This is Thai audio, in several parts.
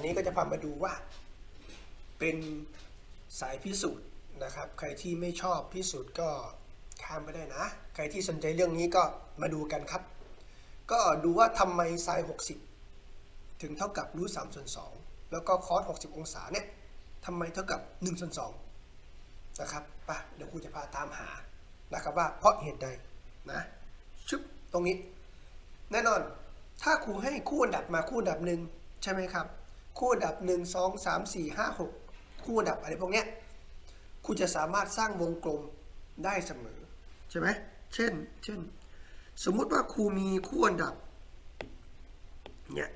วันนี้ก็จะพามาดูว่า เป็นสายพิสูจน์นะครับ ใครที่ไม่ชอบพิสูจน์ก็ข้ามไปได้นะ ใครที่สนใจเรื่องนี้ก็มาดูกันครับ ก็ดูว่าทำไมไซน์60 ถึงเท่ากับรูท3ส่วน2แล้วก็คอส60 องศาเนี่ยทำไมเท่ากับ1ส่วน2นะครับไปะเดี๋ยวครูจะพาตามหานะครับว่าเพราะเหตุใดนะชึบตรงนี้ แน่นอนถ้าครูให้คู่อันดับมาคู่อันดับหนึ่งใช่ไหมครับ คู่อันดับหนึ่งสองสามสี่ห้าหกคู่อันดับอะไรพวกเนี้ยครูจะสามารถสร้างวงกลมได้เสมอใช่ไหมเช่น เช่น สมมุติว่าครูมีคู่อันดับเนี่ย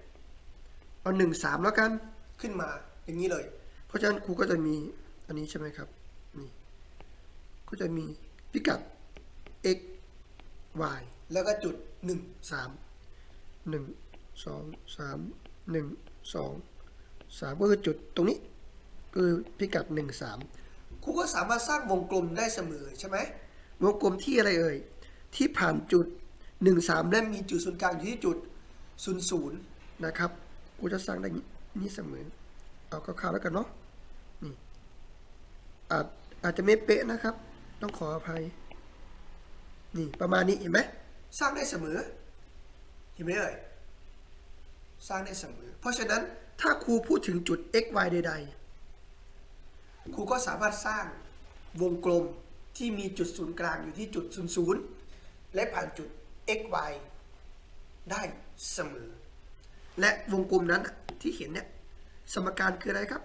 เอาหนึ่งสามแล้วกันขึ้นมาอย่างนี้เลย เพราะฉะนั้นครูก็จะมีอันนี้ใช่ไหมครับนี่ก็จะมีพิกัด x y แล้วก็จุดหนึ่งสามหนึ่งสองสามหนึ่งสอง สามก็คือจุดตรงนี้คือพิกัดหนึ่งสามครูก็สามารถสร้างวงกลมได้เสมอใช่ไหมวงกลมที่อะไรเอ่ยที่ผ่านจุดหนึ่งสามและมีจุดศูนย์กลางอยู่ที่จุดศูนย์ศูนย์นะครับกูจะสร้างได้นี้เสมอ เอาคร่าวๆแล้วกันเนาะนี่อาจอาจจะไม่เป๊ะนะครับ ต้องขออภัย นี่ประมาณนี้เห็นไหมสร้างได้เสมอเห็นไหมเอ่ยสร้างได้เสมอ เพราะฉะนั้น ถ้าครูพูดถึงจุด x y ใด ๆ ครูก็สามารถสร้างวงกลมที่มีจุดศูนย์กลางอยู่ที่จุด0 0และผ่านจุด x y ได้เสมอ และวงกลมนั้นที่เห็นเนี่ยสมการคืออะไรครับ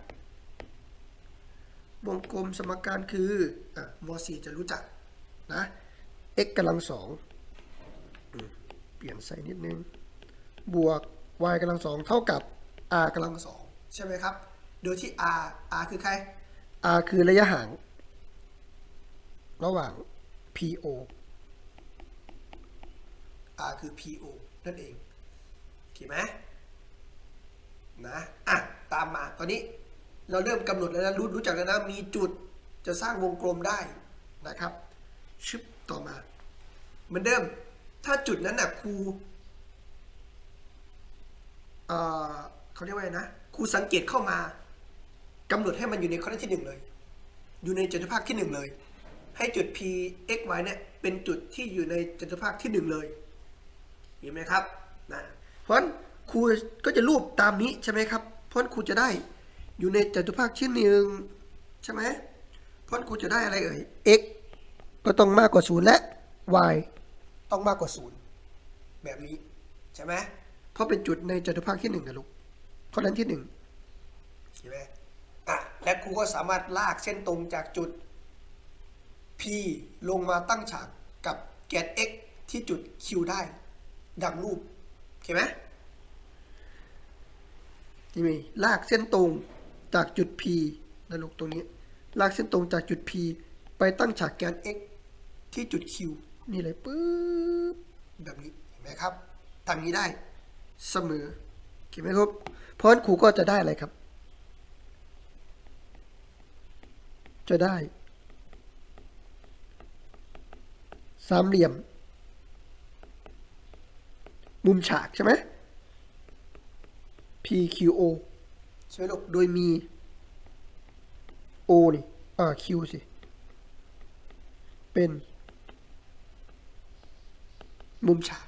วงกลมสมการคืออะวสีจะรู้จักนะ x กำลังสองเปลี่ยนใส่นิดนึง บวก y กำลังสองเท่ากับ r กำลังสองใช่ไหมครับ โดยที่ r r คือใคร r คือระยะห่าง ระหว่าง PO r คือ PO นั่นเองโอเคไหมนะอะตามมาตอนนี้เราเริ่มกำหนดแล้วนะรู้รู้จักแล้วนะมีจุดจะสร้างวงกลมได้นะครับ ชึบต่อมา เหมือนเดิม ถ้าจุดนั้นน่ะครูเอ่อ เขาเรียกว่านะครูสังเกตเข้ามากำหนดให้มันอยู่ในข้อที่หนึ่งเลย อยู่ในจตุภาคที่หนึ่งเลย ให้จุด p x y เนี่ยเป็นจุดที่อยู่ในจตุภาคที่หนึ่งเลยเห็นไหมครับนะเพราะฉะนั้นครูก็จะรูปตามนี้ใช่ไหมครับ เพราะนั้นครูจะได้อยู่ในจตุภาคที่หนึ่งใช่ไหมเพราะนั้นครูจะได้อะไรเอ่ย x ก็ต้องมากกว่าศูนย์และ y ต้องมากกว่าศูนย์แบบนี้ใช่ไหมเพราะเป็นจุดในจตุภาคที่หนึ่งนะลูก ข้อนั้นที่หนึ่งใช่ไหมอะและครูก็สามารถลากเส้นตรงจากจุด p ลงมาตั้งฉากกับแกน x ที่จุด q ได้ ดังรูปโอเคไหมนี่มีลากเส้นตรงจากจุด p นะลูกตรงนี้ ลากเส้นตรงจากจุด p ไปตั้งฉากแกน x ที่จุด q นี่เลยปึ๊บแบบนี้เห็นไหมครับทำนี้ได้เสมอเห็นไหมครับ เพราะนั้นครูก็จะได้อะไรครับ จะได้ สามเหลี่ยม มุมฉากใช่ไหม PQO ใช่ไหมลูก โดยมี O นี่ อ่า Q สิ เป็น มุมฉาก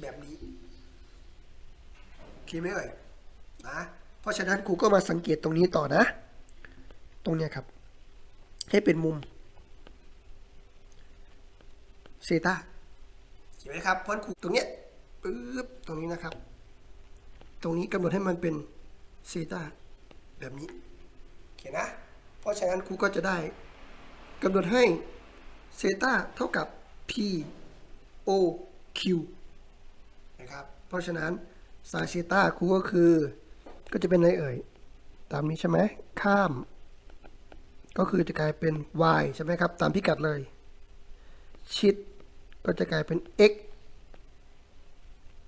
แบบนี้ โอเคไหมเอ่ย นะเพราะฉะนั้นครูก็มาสังเกตตรงนี้ต่อนะ ตรงเนี้ยครับ ให้เป็นมุมเซตาเห็นไหมครับเพราะครูตรงเนี้ยปึ๊บตรงนี้นะครับ ตรงนี้กำหนดให้มันเป็นเซตาแบบนี้โอเคนะ เพราะฉะนั้นครูก็จะได้กำหนดให้เซตาเท่ากับ p o q นะครับ เพราะฉะนั้นสายเซตาครูก็คือ ก็จะเป็นอะไรเอ่ย ตามนี้ใช่ไหมข้าม ก็คือจะกลายเป็น y ใช่ไหมครับ ตามพิกัดเลย ชิด ก็จะกลายเป็น x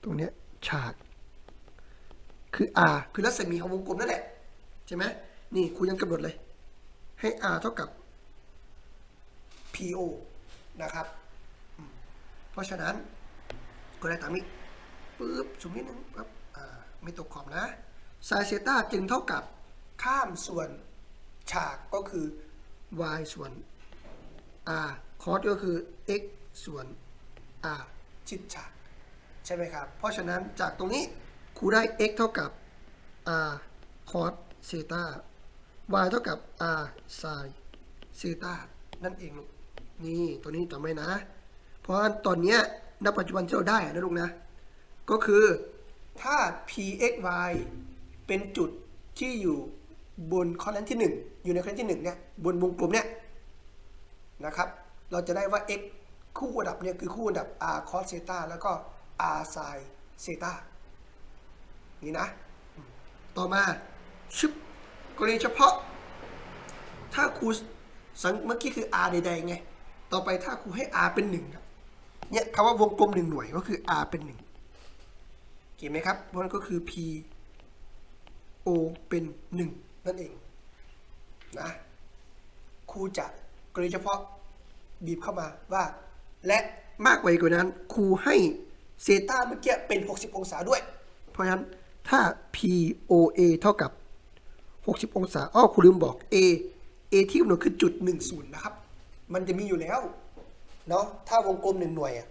ตรงเนี้ยฉาก คือ r คือรัศมีของวงกลมนั่นแหละ ใช่ไหมนี่ครูยังกำหนดเลย ให้ r เท่ากับ po นะครับ เพราะฉะนั้นก็ได้ตามนี้ปึ๊บสูงนิดนึงปั๊บอ่า ไม่ตกขอบนะ ไซน์เซต้าจึงเท่ากับข้ามส่วนฉากก็คือ y ส่วน r คอสก็คือ x ส่วน r ชิดฉาก ใช่ไหมครับ เพราะฉะนั้นจากตรงนี้ครูได้ x เท่ากับ r cos เซต้า y เท่ากับ r sin เซต้านั่นเองลูกนี่ตัวนี้จำไว้นะ เพราะอันตอนเนี้ยณปัจจุบันที่เราได้นะลูกนะ ก็คือถ้า pxy เป็นจุดที่อยู่บนคอลัมน์ที่ 1 อยู่ในคอลัมน์ที่1เนี่ยบนวงกลมเนี่ยนะครับ เราจะได้ว่า x คู่อันดับเนี่ยคือคู่อันดับ r cos เซตาแล้วก็ r sin เซตานี่นะ ต่อมาชึบกรณีเฉพาะ ถ้าครูสังเมื่อกี้คือ r ใดๆไง ต่อไปถ้าครูให้ r เป็น1ครับเนี่ยคำว่าวงกลมหนึ่งหน่วยก็คือ r เป็นหนึ่งเห็นไหมครับเพราะนั้นก็คือ p o เป็นหนึ่งนั่นเองนะครูจะกรณีเฉพาะบีบเข้ามาว่า และมากไปกว่านั้นครูให้เซต้าเมื่อกี้เป็น 60 องศาด้วย เพราะฉะนั้นถ้า p o a เท่ากับ 60 องศาอ้อครูลืมบอก a a ที่กำหนดคือจุด 10 นะครับ มันจะมีอยู่แล้วเนาะถ้าวงกลมหนึ่งหน่วยอะ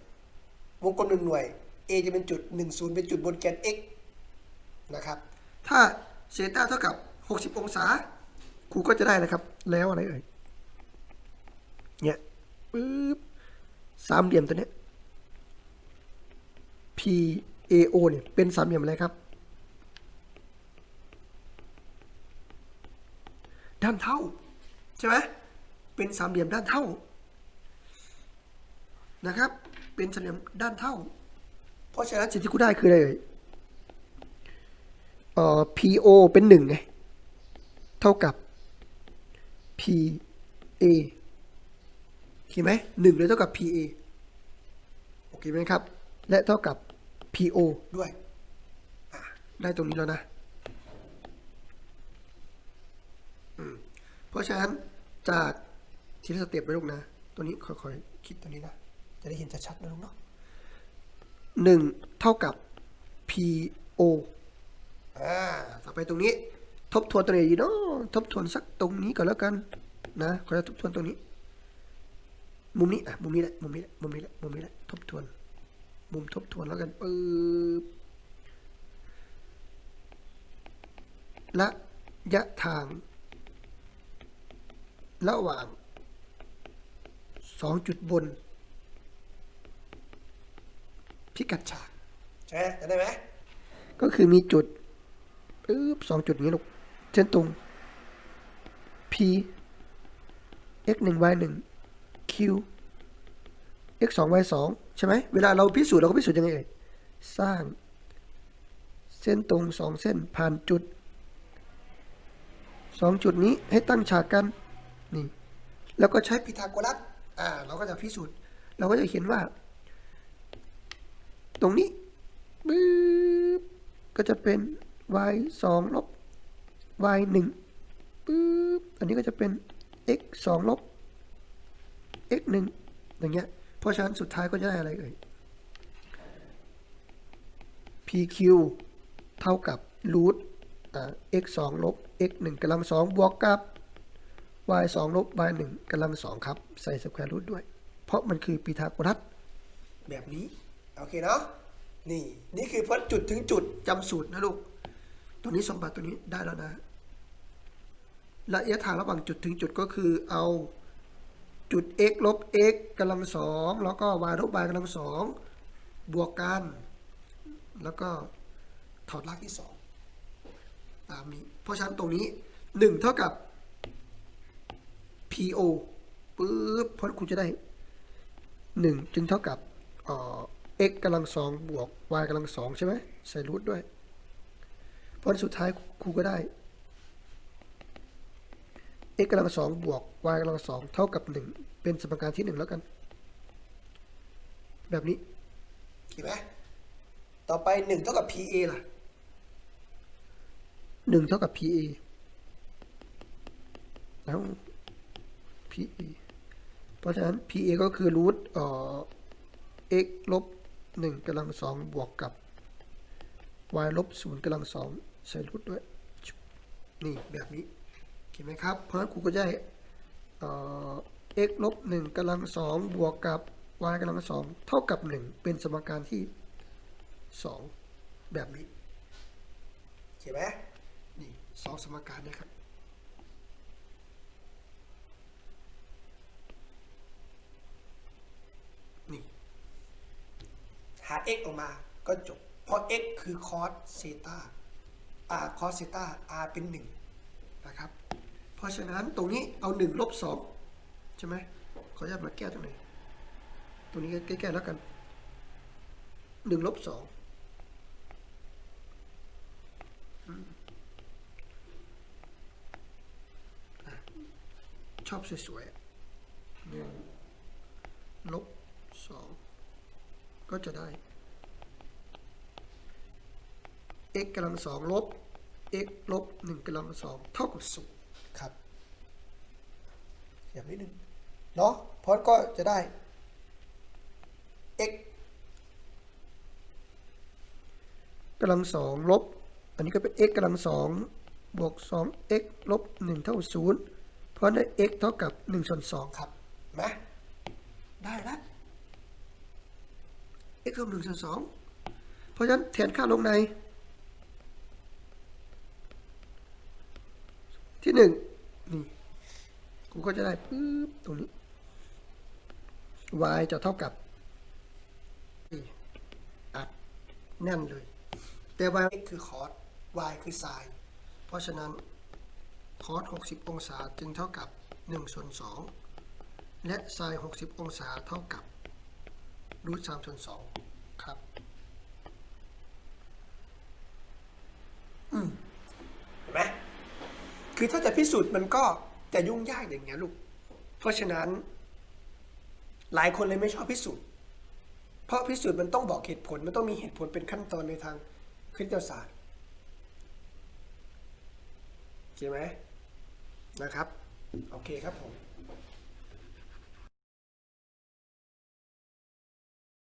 วงกลมหนึ่งหน่วย a จะเป็นจุดหนึ่งศูนย์เป็นจุดบนแกน x นะครับ ถ้า เซต้าเท่ากับ 60 องศาครูก็จะได้นะครับ แล้วอะไรเอ่ยเนี่ยปึ๊บสามเหลี่ยมตัวเนี้ย p a o เนี่ยเป็นสามเหลี่ยมอะไรครับ ด้านเท่า ใช่ไหมเป็นสามเหลี่ยมด้านเท่านะครับ เป็นสามเหลี่ยมด้านเท่า เพราะฉะนั้นสิ่งที่กูได้คืออะไรเอ่ย อ่อ PO เป็นหนึ่งไง เท่ากับ PA โอเคไหมหนึ่งเลยเท่ากับ PA โอเคไหมครับ และเท่ากับ PO ด้วย ได้ตรงนี้แล้วนะ เพราะฉะนั้นจากทีละสเต็ปไปลูกนะ ตัวนี้ค่อยๆคิดตัวนี้นะ จะได้เห็นชัดๆนะลูกเนาะหนึ่งเท่ากับ PO อ่าต่อไปตรงนี้ทบทวนตัวไหนดีเนาะทบทวนสักตรงนี้ก่อนแล้วกันนะขอจะทบทวนตรงนี้ มุมนี้อะมุมนี้แหละมุมนี้แหละมุมนี้แหละมุมนี้แหละทบทวน มุมทบทวนแล้วกันปึ๊บระยะทาง ระหว่างสองจุดบน พิกัดฉากใช่ไหมจำได้ไหมก็คือมีจุด ปึ๊บสองจุดนี้ลูกเส้นตรง p x หนึ่ง y หนึ่ง q x สอง y สองใช่ไหมเวลาเราพิสูจน์เราก็พิสูจน์ยังไงเอ่ยสร้าง เส้นตรงสองเส้นผ่านจุดสองจุดนี้ให้ตั้งฉากกันนี่แล้วก็ใช้พีทาโกรัสอ่าเราก็จะพิสูจน์ เราก็จะเขียนว่า ตรงนี้ปึ๊บก็จะเป็น y สองลบ y หนึ่งปึ๊บอันนี้ก็จะเป็น x สองลบ x หนึ่งอย่างเงี้ย เพราะฉะนั้นสุดท้ายก็จะได้อะไรเอ่ย pq เท่ากับรูทอ่า x สองลบ x หนึ่งกำลังสองบวกกับ y สองลบ y หนึ่งกำลังสองครับ ใส่สแควร์รูทด้วย เพราะมันคือพีทาโกรัสแบบนี้ โอเคเนาะนี่ นี่คือพ้นจุดถึงจุดจำสูตรนะลูก ตัวนี้สมบัติตัวนี้ได้แล้วนะระยะทางระหว่างจุดถึงจุดก็คือเอาจุด x ลบ x กำลังสองแล้วก็ y ลบ y กำลังสองบวกกัน แล้วก็ถอดรากที่สองตามนี้เพราะฉะนั้นตรงนี้หนึ่งเท่ากับ PO ปึ๊บเพราะคุณจะได้หนึ่งจึงเท่ากับเอ่อ x กำลังสองบวก y กำลังสองใช่ไหมใส่รูทด้วย เพราะสุดท้ายครูก็ได้ x กำลังสองบวก y กำลังสองเท่ากับหนึ่งเป็นสมการที่หนึ่งแล้วกัน แบบนี้เห็นไหมต่อไปหนึ่งเท่ากับ PA ล่ะหนึ่งเท่ากับ PA แล้ว PA เพราะฉะนั้น PA ก็คือรูทเอ่อ x ลบหนึ่งกำลังสองบวกกับ y ลบศูนย์กำลังสอง ใส่รูทด้วยนี่แบบนี้เห็นไหมครับ เพราะฉะนั้นครูก็จะได้เอ่อ x ลบหนึ่งกำลังสองบวกกับ y กำลังสองเท่ากับหนึ่งเป็นสมการที่สองแบบนี้เห็นไหมนี่สองสมการนะครับนี่หา x ออกมาก็จบ เพราะ x คือ cos เซตา r cos เซตา r เป็น 1 นะครับ เพราะฉะนั้นตรงนี้เอา 1 ลบ 2 ใช่ไหมขออนุญาตมาแก้ตรงไหนตรงนี้แก้ๆแล้วกัน 1 ลบ 2 ชอบสวยๆหนึ่งลบสองก็จะได้ x กำลังสองลบ x ลบหนึ่งกำลังสองเท่ากับศูนย์ครับอย่างนี้หนึ่งเนาะเพราะก็จะได้ x กำลังสองลบ อันนี้ก็เป็น x กำลังสองบวกสอง x ลบหนึ่งเท่าศูนย์เพราะได้ x เท่ากับหนึ่งส่วนสองครับเห็นไหมได้แล้ว x เท่าหนึ่งส่วนสองเพราะฉะนั้นแทนค่าลงใน ที่หนึ่งนี่กูก็จะได้ปึ๊บตรงนี้ y จะเท่ากับอัดแน่นเลย แต่ y คือ cos y คือ sin เพราะฉะนั้น cos 60 องศาจึงเท่ากับ1ส่วน2และ sin 60 องศาเท่ากับรูท3ส่วน2ครับ อืมเห็นไหม คือถ้าจะพิสูจน์มันก็จะยุ่งยากอย่างเงี้ยลูก เพราะฉะนั้น หลายคนเลยไม่ชอบพิสูจน์ เพราะพิสูจน์มันต้องบอกเหตุผล มันต้องมีเหตุผลเป็นขั้นตอนในทางคณิตศาสตร์ใช่ไหมนะครับ โอเคครับผม